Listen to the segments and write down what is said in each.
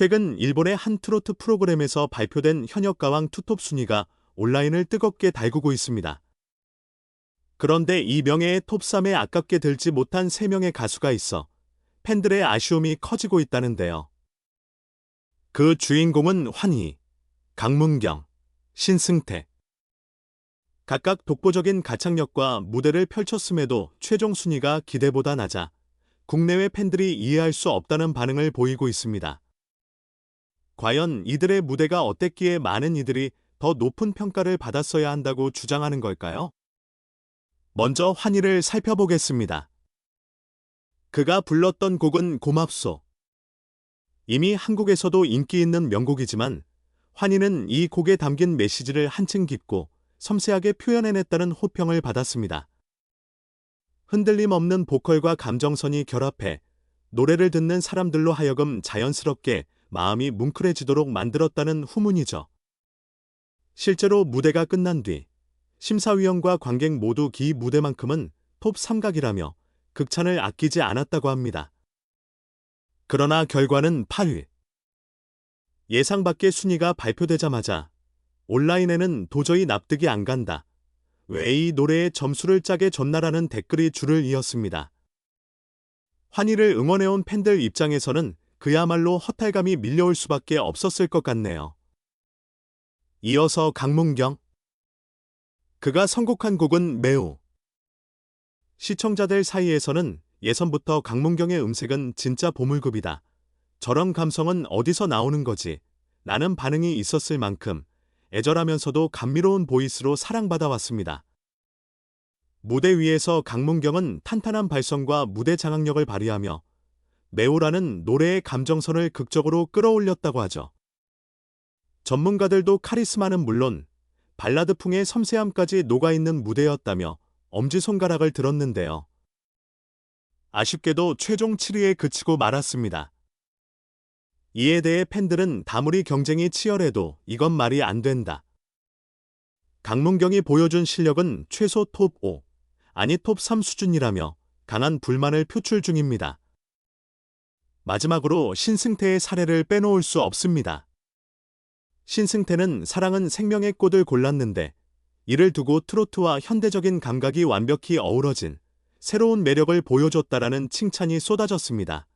최근 일본의 한 트로트 프로그램에서 발표된 현역 가왕 투톱 순위가 온라인을 뜨겁게 달구고 있습니다. 그런데 이 명예의 톱3에 아깝게 들지 못한 3명의 가수가 있어 팬들의 아쉬움이 커지고 있다는데요. 그 주인공은 환희, 강문경, 신승태. 각각 독보적인 가창력과 무대를 펼쳤음에도 최종 순위가 기대보다 낮아 국내외 팬들이 이해할 수 없다는 반응을 보이고 있습니다. 과연 이들의 무대가 어땠기에 많은 이들이 더 높은 평가를 받았어야 한다고 주장하는 걸까요? 먼저 환희를 살펴보겠습니다. 그가 불렀던 곡은 고맙소. 이미 한국에서도 인기 있는 명곡이지만 환희는 이 곡에 담긴 메시지를 한층 깊고 섬세하게 표현해냈다는 호평을 받았습니다. 흔들림 없는 보컬과 감정선이 결합해 노래를 듣는 사람들로 하여금 자연스럽게 마음이 뭉클해지도록 만들었다는 후문이죠. 실제로 무대가 끝난 뒤 심사위원과 관객 모두 기 무대만큼은 톱 삼각이라며 극찬을 아끼지 않았다고 합니다. 그러나 결과는 8위. 예상 밖의 순위가 발표되자마자 온라인에는 도저히 납득이 안 간다. 왜 이 노래에 점수를 짜게 줬나라는 댓글이 줄을 이었습니다. 환희를 응원해온 팬들 입장에서는 그야말로 허탈감이 밀려올 수밖에 없었을 것 같네요. 이어서 강문경. 그가 선곡한 곡은 매우. 시청자들 사이에서는 예선부터 강문경의 음색은 진짜 보물급이다. 저런 감성은 어디서 나오는 거지? 라는 반응이 있었을 만큼 애절하면서도 감미로운 보이스로 사랑받아 왔습니다. 무대 위에서 강문경은 탄탄한 발성과 무대 장악력을 발휘하며 매우라는 노래의 감정선을 극적으로 끌어올렸다고 하죠. 전문가들도 카리스마는 물론 발라드풍의 섬세함까지 녹아있는 무대였다며 엄지손가락을 들었는데요. 아쉽게도 최종 7위에 그치고 말았습니다. 이에 대해 팬들은 다무리 경쟁이 치열해도 이건 말이 안 된다. 강문경이 보여준 실력은 최소 톱 5, 아니 톱 3 수준이라며 강한 불만을 표출 중입니다. 마지막으로 신승태의 사례를 빼놓을 수 없습니다. 신승태는 사랑은 생명의 꽃을 골랐는데 이를 두고 트로트와 현대적인 감각이 완벽히 어우러진 새로운 매력을 보여줬다라는 칭찬이 쏟아졌습니다.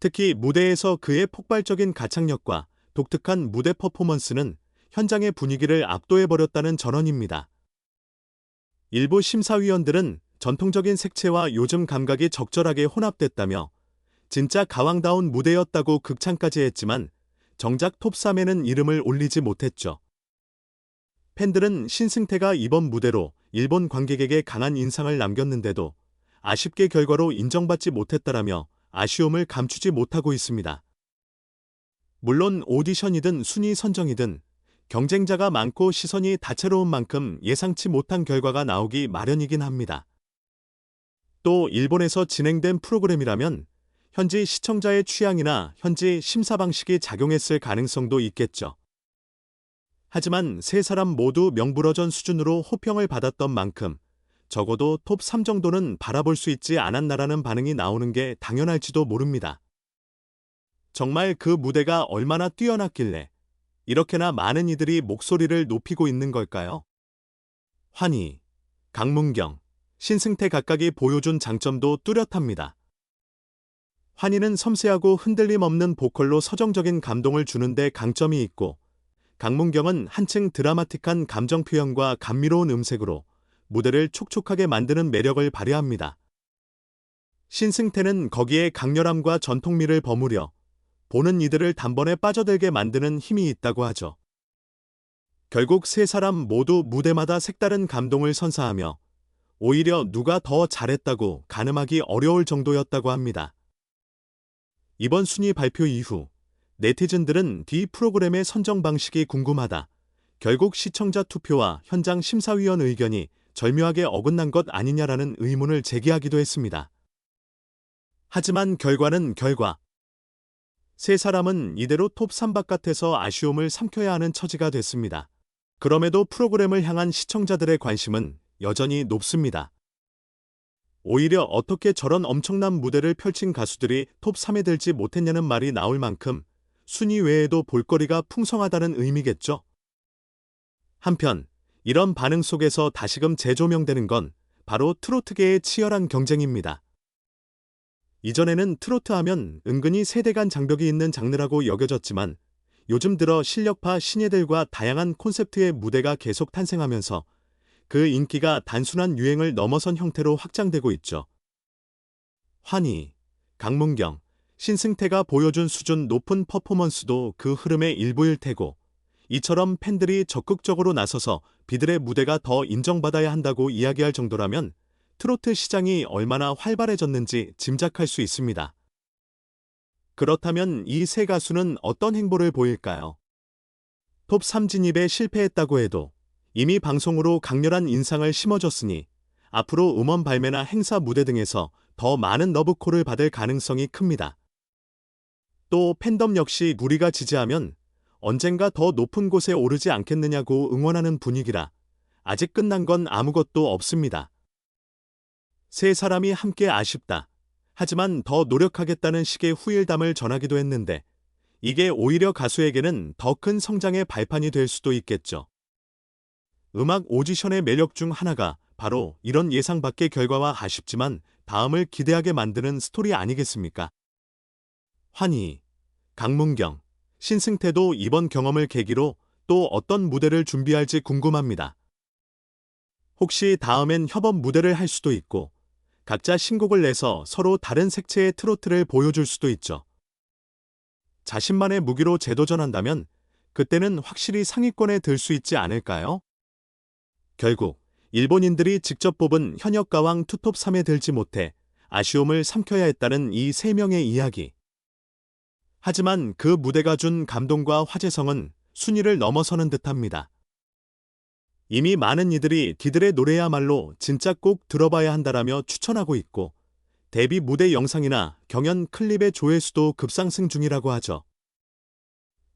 특히 무대에서 그의 폭발적인 가창력과 독특한 무대 퍼포먼스는 현장의 분위기를 압도해버렸다는 전언입니다. 일부 심사위원들은 전통적인 색채와 요즘 감각이 적절하게 혼합됐다며 진짜 가왕다운 무대였다고 극찬까지 했지만 정작 톱3에는 이름을 올리지 못했죠. 팬들은 신승태가 이번 무대로 일본 관객에게 강한 인상을 남겼는데도 아쉽게 결과로 인정받지 못했다라며 아쉬움을 감추지 못하고 있습니다. 물론 오디션이든 순위 선정이든 경쟁자가 많고 시선이 다채로운 만큼 예상치 못한 결과가 나오기 마련이긴 합니다. 또 일본에서 진행된 프로그램이라면 현지 시청자의 취향이나 현지 심사 방식이 작용했을 가능성도 있겠죠. 하지만 세 사람 모두 명불허전 수준으로 호평을 받았던 만큼 적어도 톱 3 정도는 바라볼 수 있지 않았나라는 반응이 나오는 게 당연할지도 모릅니다. 정말 그 무대가 얼마나 뛰어났길래 이렇게나 많은 이들이 목소리를 높이고 있는 걸까요? 환희, 강문경, 신승태 각각이 보여준 장점도 뚜렷합니다. 환희는 섬세하고 흔들림 없는 보컬로 서정적인 감동을 주는데 강점이 있고 강문경은 한층 드라마틱한 감정 표현과 감미로운 음색으로 무대를 촉촉하게 만드는 매력을 발휘합니다. 신승태는 거기에 강렬함과 전통미를 버무려 보는 이들을 단번에 빠져들게 만드는 힘이 있다고 하죠. 결국 세 사람 모두 무대마다 색다른 감동을 선사하며 오히려 누가 더 잘했다고 가늠하기 어려울 정도였다고 합니다. 이번 순위 발표 이후 네티즌들은 D 프로그램의 선정 방식이 궁금하다. 결국 시청자 투표와 현장 심사위원 의견이 절묘하게 어긋난 것 아니냐라는 의문을 제기하기도 했습니다. 하지만 결과는 결과. 세 사람은 이대로 톱 3 바깥에서 아쉬움을 삼켜야 하는 처지가 됐습니다. 그럼에도 프로그램을 향한 시청자들의 관심은 여전히 높습니다. 오히려 어떻게 저런 엄청난 무대를 펼친 가수들이 톱 3에 들지 못했냐는 말이 나올 만큼 순위 외에도 볼거리가 풍성하다는 의미겠죠. 한편 이런 반응 속에서 다시금 재조명되는 건 바로 트로트계의 치열한 경쟁입니다. 이전에는 트로트 하면 은근히 세대 간 장벽이 있는 장르라고 여겨졌지만 요즘 들어 실력파 신예들과 다양한 콘셉트의 무대가 계속 탄생하면서 그 인기가 단순한 유행을 넘어선 형태로 확장되고 있죠. 환희, 강문경, 신승태가 보여준 수준 높은 퍼포먼스도 그 흐름의 일부일 테고 이처럼 팬들이 적극적으로 나서서 비들의 무대가 더 인정받아야 한다고 이야기할 정도라면 트로트 시장이 얼마나 활발해졌는지 짐작할 수 있습니다. 그렇다면 이 세 가수는 어떤 행보를 보일까요? 톱 3 진입에 실패했다고 해도 이미 방송으로 강렬한 인상을 심어줬으니 앞으로 음원 발매나 행사 무대 등에서 더 많은 러브콜을 받을 가능성이 큽니다. 또 팬덤 역시 우리가 지지하면 언젠가 더 높은 곳에 오르지 않겠느냐고 응원하는 분위기라 아직 끝난 건 아무것도 없습니다. 세 사람이 함께 아쉽다. 하지만 더 노력하겠다는 식의 후일담을 전하기도 했는데 이게 오히려 가수에게는 더 큰 성장의 발판이 될 수도 있겠죠. 음악 오디션의 매력 중 하나가 바로 이런 예상 밖의 결과와 아쉽지만 다음을 기대하게 만드는 스토리 아니겠습니까? 환희, 강문경, 신승태도 이번 경험을 계기로 또 어떤 무대를 준비할지 궁금합니다. 혹시 다음엔 협업 무대를 할 수도 있고 각자 신곡을 내서 서로 다른 색채의 트로트를 보여줄 수도 있죠. 자신만의 무기로 재도전한다면 그때는 확실히 상위권에 들 수 있지 않을까요? 결국 일본인들이 직접 뽑은 현역 가왕 투톱 3에 들지 못해 아쉬움을 삼켜야 했다는 이 세 명의 이야기. 하지만 그 무대가 준 감동과 화제성은 순위를 넘어서는 듯합니다. 이미 많은 이들이 디들의 노래야말로 진짜 꼭 들어봐야 한다라며 추천하고 있고 데뷔 무대 영상이나 경연 클립의 조회수도 급상승 중이라고 하죠.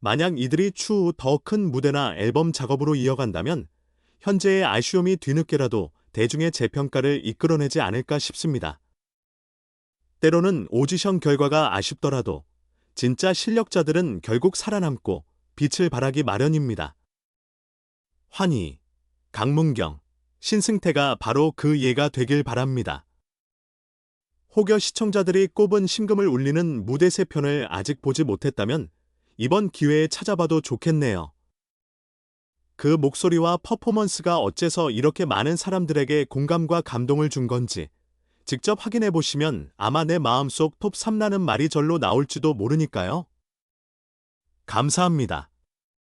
만약 이들이 추후 더 큰 무대나 앨범 작업으로 이어간다면 현재의 아쉬움이 뒤늦게라도 대중의 재평가를 이끌어내지 않을까 싶습니다. 때로는 오디션 결과가 아쉽더라도 진짜 실력자들은 결국 살아남고 빛을 발하기 마련입니다. 환희, 강문경, 신승태가 바로 그 예가 되길 바랍니다. 혹여 시청자들이 꼽은 심금을 울리는 무대 세 편을 아직 보지 못했다면 이번 기회에 찾아봐도 좋겠네요. 그 목소리와 퍼포먼스가 어째서 이렇게 많은 사람들에게 공감과 감동을 준 건지 직접 확인해 보시면 아마 내 마음속 톱 3라는 말이 절로 나올지도 모르니까요. 감사합니다.